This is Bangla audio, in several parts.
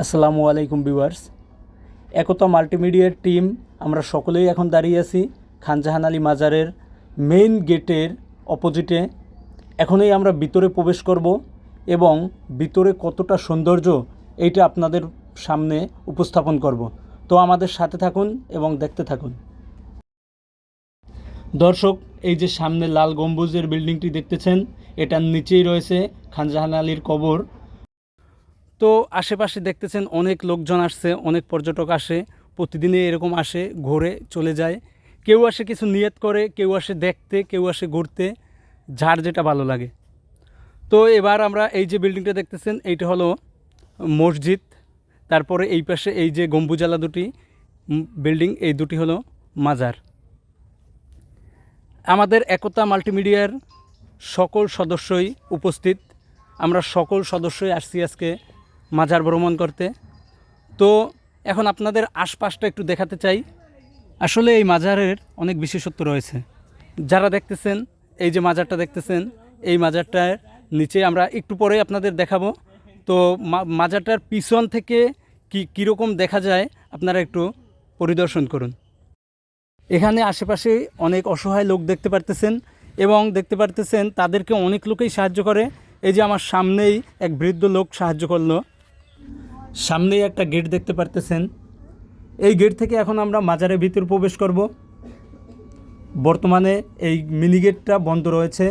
আসসালামু আলাইকুম ভিউয়ার্স। একতা মাল্টিমিডিয়ার টিম, আমরা সকলেই এখন দাঁড়িয়ে আছি খানজাহান আলী মাজারের মেইন গেটের অপোজিটে। এখনই আমরা ভিতরে প্রবেশ করব এবং ভিতরে কতটা সৌন্দর্য এইটা আপনাদের সামনে উপস্থাপন করব। তো আমাদের সাথে থাকুন এবং দেখতে থাকুন। দর্শক, এই যে সামনে লাল গম্বুজের বিল্ডিংটি দেখতেছেন, এটার নিচেই রয়েছে খানজাহান আলীর কবর। তো আশেপাশে দেখতেছেন অনেক লোকজন আসছে, অনেক পর্যটক আসে প্রতিদিনে এরকম আসে, ঘুরে চলে যায়। কেউ আসে কিছু নিয়ত করে, কেউ আসে দেখতে, কেউ আসে ঘুরতে, যার যেটা ভালো লাগে। তো এবার আমরা এই যে বিল্ডিংটা দেখতেছেন, এইটা হলো মসজিদ। তারপরে এই পাশে এই যে গম্বুজালা দুটি বিল্ডিং, এই দুটি হলো মাজার। আমাদের একতা মাল্টিমিডিয়ার সকল সদস্যই উপস্থিত। আমরা সকল সদস্যই আসছি আজকে মাজার ভ্রমণ করতে। তো এখন আপনাদের আশপাশটা একটু দেখাতে চাই। আসলে এই মাজারের অনেক বিশেষত্ব রয়েছে। যারা দেখতেছেন, এই যে মাজারটা দেখতেছেন, এই মাজারটার নিচে আমরা একটু পরে আপনাদের দেখাবো। তো মাজারটার পিছন থেকে কি, কীরকম দেখা যায়, আপনারা একটু পরিদর্শন করুন। এখানে আশেপাশে অনেক অসহায় লোক দেখতে পারতেছেন এবং দেখতে পারতেছেন তাদেরকে অনেক লোকেই সাহায্য করে। এই যে আমার সামনেই এক বৃদ্ধ লোক সাহায্য করল। সামনেই একটা গেট দেখতে পারতেছেন। এই গেট থেকে এখন আমরা মাজারের ভিতর প্রবেশ করব। বর্তমানে এই মিনি গেটটা বন্ধ রয়েছে।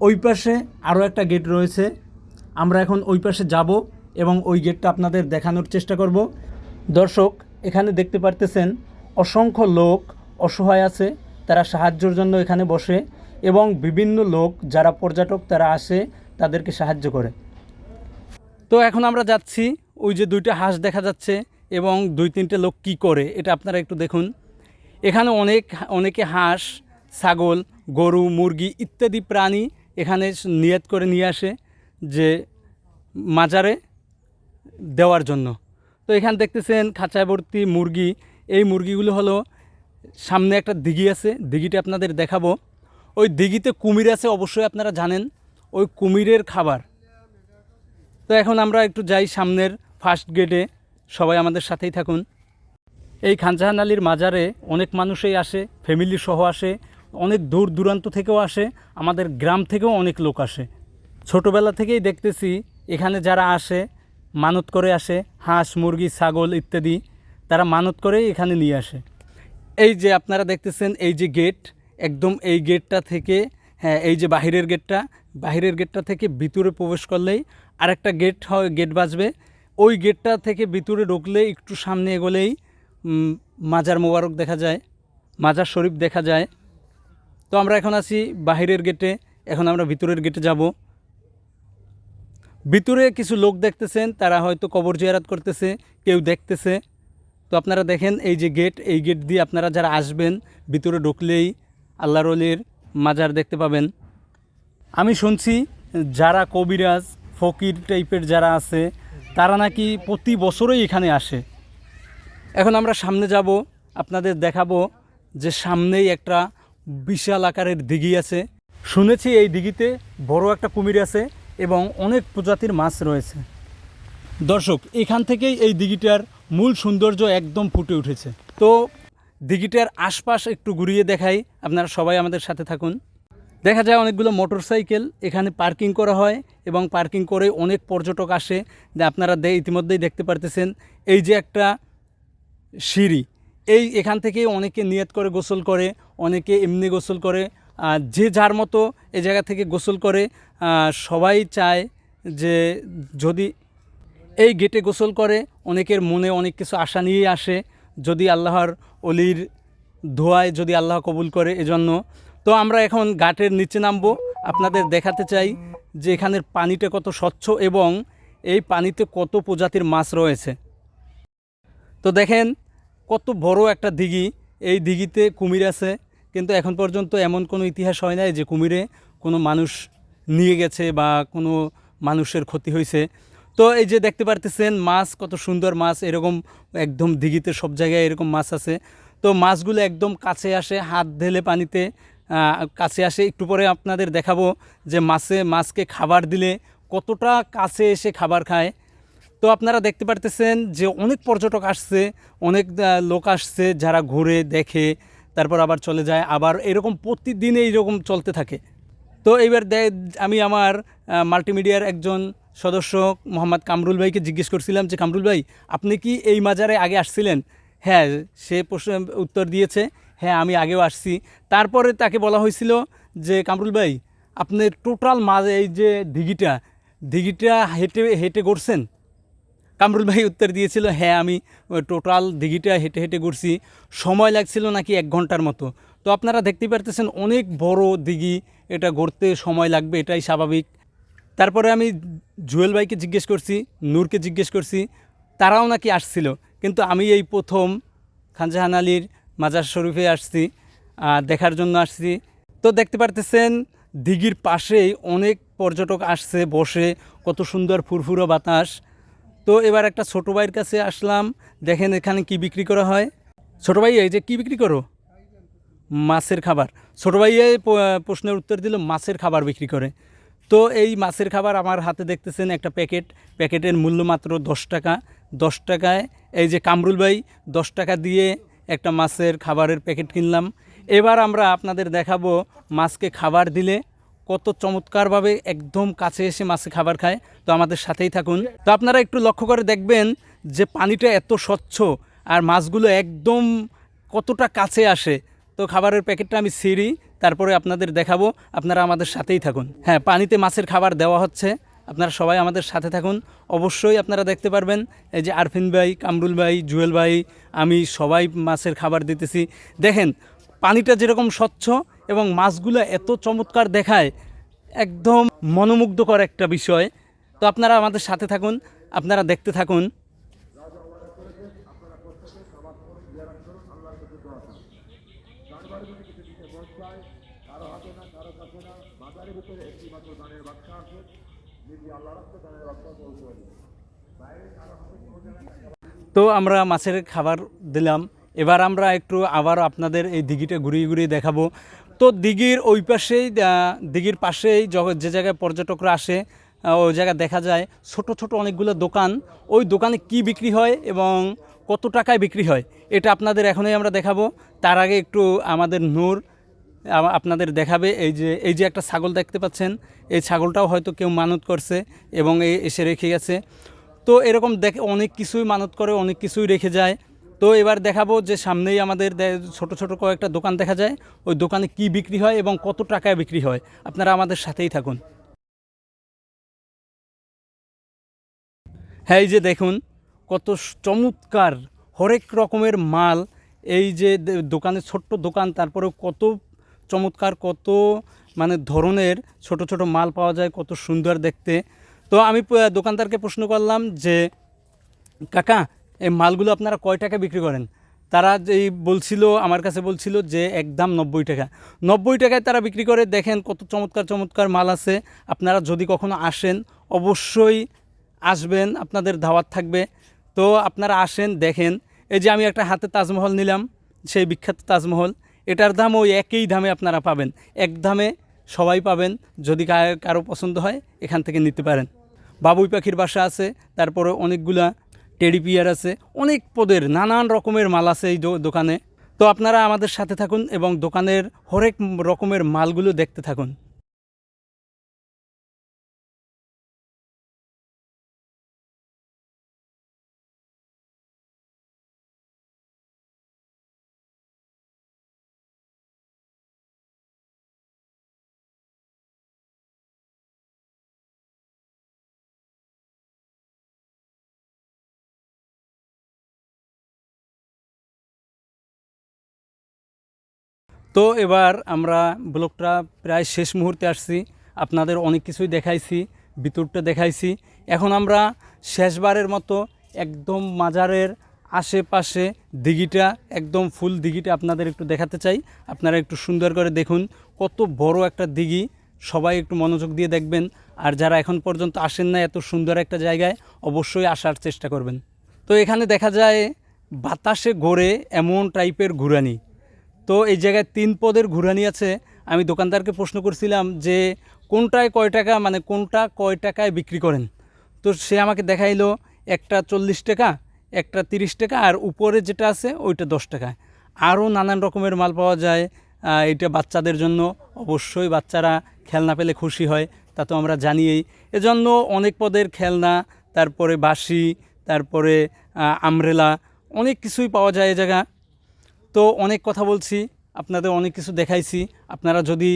ওই পাশে আরও একটা গেট রয়েছে। আমরা এখন ওই পাশে যাব এবং ওই গেটটা আপনাদের দেখানোর চেষ্টা করব। দর্শক, এখানে দেখতে পারতেছেন অসংখ্য লোক অসহায় আছে, তারা সাহায্যের জন্য এখানে বসে এবং বিভিন্ন লোক, যারা পর্যটক তারা আসে, তাদেরকে সাহায্য করে। তো এখন আমরা যাচ্ছি, ওই যে দুইটা হাঁস দেখা যাচ্ছে এবং দুই তিনটে লোক কি করে, এটা আপনারা একটু দেখুন। এখানে অনেক, অনেকে হাঁস, ছাগল, গরু, মুরগি ইত্যাদি প্রাণী এখানে নিয়ত করে নিয়ে আসে যে মাজারে দেওয়ার জন্য। তো এখানে দেখতেছেন খাঁচায় ভর্তি মুরগি, এই মুরগিগুলো হলো সামনে একটা দিঘি আছে, দিঘিটা আপনাদের দেখাবো। ওই দিঘিতে কুমির আছে, অবশ্যই আপনারা জানেন। ওই কুমিরের খাবার তো এখন আমরা একটু যাই সামনের ফার্স্ট গেটে সবাই আমাদের সাথেই থাকুন। এই খানজাহান আলীর মাজারে অনেক মানুষই আসে ফ্যামিলি সহ আসে, অনেক দূর দূরান্ত থেকেও আসে, আমাদের গ্রাম থেকেও অনেক লোক আসে। ছোটোবেলা থেকেই দেখতেছি এখানে যারা আসে, মানত করে আসে, হাঁস, মুরগি, ছাগল ইত্যাদি, তারা মানত করেই এখানে নিয়ে আসে। এই যে আপনারা দেখতেছেন এই যে গেট একদম এই গেটটা থেকে হ্যাঁ এই যে বাহিরের গেটটা বাহিরের গেটটা থেকে ভিতরে প্রবেশ করলেই আরেকটা গেট হয় গেট বাজবে। ওই গেটটা থেকে ভিতরে ঢুকলে একটু সামনে এগোলেই মাজার মোবারক দেখা যায়, মাজার শরীফ দেখা যায়। তো আমরা এখন আছি বাহিরের গেটে এখন আমরা ভিতরের গেটে যাব। ভিতরে কিছু লোক দেখতেছেন, তারা হয়তো কবর জিয়ারাত করতেছে, কেউ দেখতেছে। তো আপনারা দেখেন, এই যে গেট এই গেট দিয়ে আপনারা যারা আসবেন, ভিতরে ঢুকলেই আল্লাহর মাজার দেখতে পাবেন। আমি শুনছি, যারা কবিরাজ ফকির টাইপের যারা আছে, তারা নাকি প্রতি বছরই এখানে আসে। এখন আমরা সামনে যাব, আপনাদের দেখাবো যে সামনেই একটা বিশাল আকারের দিঘি আছে। শুনেছি এই দিঘিতে বড় একটা কুমির আছে এবং অনেক প্রজাতির মাছ রয়েছে। দর্শক, এখান থেকেই এই দিঘিটার মূল সৌন্দর্য একদম ফুটে উঠেছে। তো দিঘিটার আশপাশ একটু ঘুরিয়ে দেখাই, আপনারা সবাই আমাদের সাথে থাকুন। দেখা যায় অনেকগুলো মোটরসাইকেল এখানে পার্কিং করা হয় এবং পার্কিং করে অনেক পর্যটক আসে। আপনারা ইতিমধ্যেই দেখতে পারতেছেন। এই যে একটা সিঁড়ি, এই এখান থেকে অনেকে নিয়ত করে গোসল করে, অনেকে এমনি গোসল করে। যে যার মতো এই জায়গা থেকে গোসল করে সবাই চায় যে যদি এই গেটে গোসল করে, অনেকের মনে অনেক কিছু আশা নিয়েই আসে। যদি আল্লাহর অলির ধোয়ায় যদি আল্লাহ কবুল করে, এজন্য তো আমরা এখন ঘাটের নিচে নামবো। আপনাদের দেখাতে চাই যে এখানের পানিটা কত স্বচ্ছ এবং এই পানিতে কত প্রজাতির মাছ রয়েছে। তো দেখেন, কত বড় একটা দিঘি। এই দিঘিতে কুমির আছে, কিন্তু এখন পর্যন্ত এমন কোনো ইতিহাস হয় নাই যে কুমিরে কোনো মানুষ নিয়ে গেছে বা কোনো মানুষের ক্ষতি হয়েছে। তো এই যে দেখতে পারতেছেন, মাছ কত সুন্দর মাছ, এরকম একদম দিঘিতে সব জায়গায় এরকম মাছ আছে। তো মাছগুলো একদম কাছে আসে হাত ঢেলে পানিতে কাছে আসে, একটু পরে আপনাদের দেখাবো যে মাছে, মাছকে খাবার দিলে কতটা কাছে এসে খাবার খায়। তো আপনারা দেখতে পারতেছেন যে অনেক পর্যটক আসছে, অনেক লোক আসছে যারা ঘুরে, দেখে, তারপর আবার চলে যায়, আবার এরকম প্রতিদিন এইরকম চলতে থাকে। তো এইবার আমি আমার মাল্টিমিডিয়ার একজন সদস্য মোহাম্মদ কামরুল ভাইকে জিজ্ঞেস করছিলাম যে, কামরুল ভাই, আপনি কি এই মাজারে আগে আসছিলেন? হ্যাঁ সে প্রশ্ন উত্তর দিয়েছে। হ্যাঁ আমি আগেও আসছি। তারপরে তাকে বলা হয়েছিল যে, কামরুল ভাই আপনি টোটাল মাঝে এই যে দিঘিটা দিঘিটা হেঁটে হেঁটে ঘুরছেন? কামরুল ভাই উত্তর দিয়েছিল হ্যাঁ আমি টোটাল দিঘিটা হেঁটে হেঁটে ঘুরছি। সময় লাগছিল নাকি এক ঘণ্টার মতো। তো আপনারা দেখতেই পারতেছেন, অনেক বড় দিঘি এটা ঘুরতে সময় লাগবে, এটাই স্বাভাবিক। তারপরে আমি জুয়েল ভাইকে জিজ্ঞেস করছি, নূরকে জিজ্ঞেস করছি, তারাও নাকি আসছিল। কিন্তু আমি এই প্রথম খানজাহান আলীর মাজার শরীফে আসছি দেখার জন্য আসছি। তো দেখতে পারতেছেন, দিঘির পাশেই অনেক পর্যটক আসছে, বসে, কত সুন্দর ফুরফুরো বাতাস। তো এবার একটা ছোটো ভাইয়ের কাছে আসলাম, দেখেন এখানে কি বিক্রি করা হয়। ছোটো ভাই, এই যে কি বিক্রি করো? মাছের খাবার। ছোটো ভাই প্রশ্নের উত্তর দিল, মাছের খাবার বিক্রি করে। তো এই মাছের খাবার আমার হাতে দেখতেছেন একটা প্যাকেট। প্যাকেটের মূল্য মাত্র দশ টাকা। দশ টাকায়, এই যে কামরুল ভাই, দশ টাকা দিয়ে একটা মাছের খাবারের প্যাকেট কিনলাম। এবার আমরা আপনাদের দেখাবো মাছকে খাবার দিলে কত চমৎকারভাবে একদম কাছে এসে মাছে খাবার খায়। তো আমাদের সাথেই থাকুন। তো আপনারা একটু লক্ষ্য করে দেখবেন যে পানিটা এত স্বচ্ছ আর মাছগুলো একদম কতটা কাছে আসে। তো খাবারের প্যাকেটটা আমি ছিঁড়ি তারপরে আপনাদের দেখাবো। আপনারা আমাদের সাথেই থাকুন। হ্যাঁ পানিতে মাছের খাবার দেওয়া হচ্ছে। আপনারা সবাই আমাদের সাথে থাকুন। অবশ্যই আপনারা দেখতে পারবেন, এই যে আরফিন ভাই, কামরুল ভাই, জুয়েল ভাই, আমি সবাই মাছের খাবার দিতেছি। দেখেন, পানিটা যেরকম স্বচ্ছ এবং মাছগুলো এত চমৎকার দেখায়, একদম মনোমুগ্ধকর একটা বিষয়। তো আপনারা আমাদের সাথে থাকুন, আপনারা দেখতে থাকুন। তো আমরা মাছের খাবার দিলাম। এবার আমরা একটু আবার আপনাদের এই দিঘিটা ঘুরিয়ে ঘুরিয়ে দেখাবো। তো দিঘির ওই পাশেই দিঘির পাশেই যে জায়গায় পর্যটকরা আসে ওই জায়গায় দেখা যায় ছোট ছোট অনেকগুলো দোকান। ওই দোকানে কি বিক্রি হয় এবং কত টাকায় বিক্রি হয়, এটা আপনাদের এখনই আমরা দেখাবো। তার আগে একটু আমাদের নূর আপনাদের দেখাবে এই যে এই যে একটা ছাগল দেখতে পাচ্ছেন, এই ছাগলটাও হয়তো কেউ মানত করছে এবং এই এসে রেখে গেছে। তো এরকম দেখে অনেক কিছুই মানত করে, অনেক কিছুই রেখে যায়। তো এবার দেখাবো যে সামনেই আমাদের ছোট ছোট কয়েকটা দোকান দেখা যায়। ওই দোকানে কি বিক্রি হয় এবং কত টাকায় বিক্রি হয়? আপনারা আমাদের সাথেই থাকুন। হ্যাঁ এই যে দেখুন, কত চমৎকার, হরেক রকমের মাল। এই যে দোকানে ছোট্ট দোকান তারপরে কত চমৎকার কত মানে ধরনের ছোট ছোট মাল পাওয়া যায়, কত সুন্দর দেখতে। তো আমি দোকানদারকে প্রশ্ন করলাম যে, কাকা, এই মালগুলো আপনারা কয় টাকা বিক্রি করেন? তারা যেই বলছিল, আমার কাছে বলছিল যে একদম নব্বই টাকা। নব্বই টাকায় তারা বিক্রি করে, দেখেন কত চমৎকার চমৎকার মাল আছে। আপনারা যদি কখনো আসেন, অবশ্যই আসবেন, আপনাদের ধাওয়াত থাকবে। তো আপনারা আসেন, দেখেন। এই যে আমি একটা হাতে তাজমহল নিলাম, সেই বিখ্যাত তাজমহল। এটার দাম ওই একই দামে আপনারা পাবেন। এক দামে সবাই পাবেন, যদি কারও পছন্দ হয়, এখান থেকে নিতে পারেন। বাবুই পাখির বাসা আছে, তারপরে অনেকগুলা টেডি পিয়ার আছে, অনেক পদের নানান রকমের মাল আছে এই দোকানে। তো আপনারা আমাদের সাথে থাকুন এবং দোকানের হরেক রকমের মালগুলো দেখতে থাকুন। তো এবার আমরা ব্লগটা প্রায় শেষ মুহূর্তে আসছি। আপনাদের অনেক কিছুই দেখাইছি ভিতরটা দেখাইছি। এখন আমরা শেষবারের মতো একদম মাজারের আশেপাশে দিঘিটা, একদম ফুল দিঘিটা আপনাদের একটু দেখাতে চাই। আপনারা একটু সুন্দর করে দেখুন, কত বড় একটা দিঘি। সবাই একটু মনোযোগ দিয়ে দেখবেন। আর যারা এখন পর্যন্ত আসেন না এত সুন্দর একটা জায়গায়, অবশ্যই আসার চেষ্টা করবেন। তো এখানে দেখা যায় বাতাসে ঘোরে এমন টাইপের ঘুরানি। তো এই জায়গায় তিন পদের ঘুরানি আছে। আমি দোকানদারকে প্রশ্ন করছিলাম যে, কোনটায় কয় টাকা মানে কোনটা কয় টাকায় বিক্রি করেন? তো সে আমাকে দেখাইলো, একটা চল্লিশ টাকা, একটা তিরিশ টাকা, আর উপরে যেটা আছে, ওইটা দশ টাকা। আরও নানান রকমের মাল পাওয়া যায় এটা বাচ্চাদের জন্য। অবশ্যই বাচ্চারা খেলনা পেলে খুশি হয়, তা তো আমরা জানিয়েই। এজন্য অনেক পদের খেলনা, তারপরে বাঁশি, তারপরে আমরেলা, অনেক কিছুই পাওয়া যায় এই জায়গা। তো অনেক কথা বলছি, আপনাদের অনেক কিছু দেখাইছি। আপনারা যদি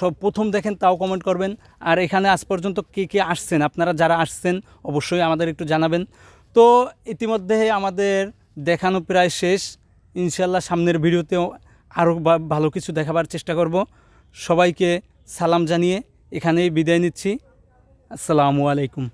সব প্রথম দেখেন তাও কমেন্ট করবেন। আর এখানে আজ পর্যন্ত কে কে আসছেন, আপনারা যারা আসছেন অবশ্যই আমাদের একটু জানাবেন। তো ইতিমধ্যে আমাদের দেখানো প্রায় শেষ। ইনশাল্লাহ সামনের ভিডিওতেও আরও ভালো কিছু দেখাবার চেষ্টা করব। সবাইকে সালাম জানিয়ে এখানেই বিদায় নিচ্ছি। আসসালামু আলাইকুম।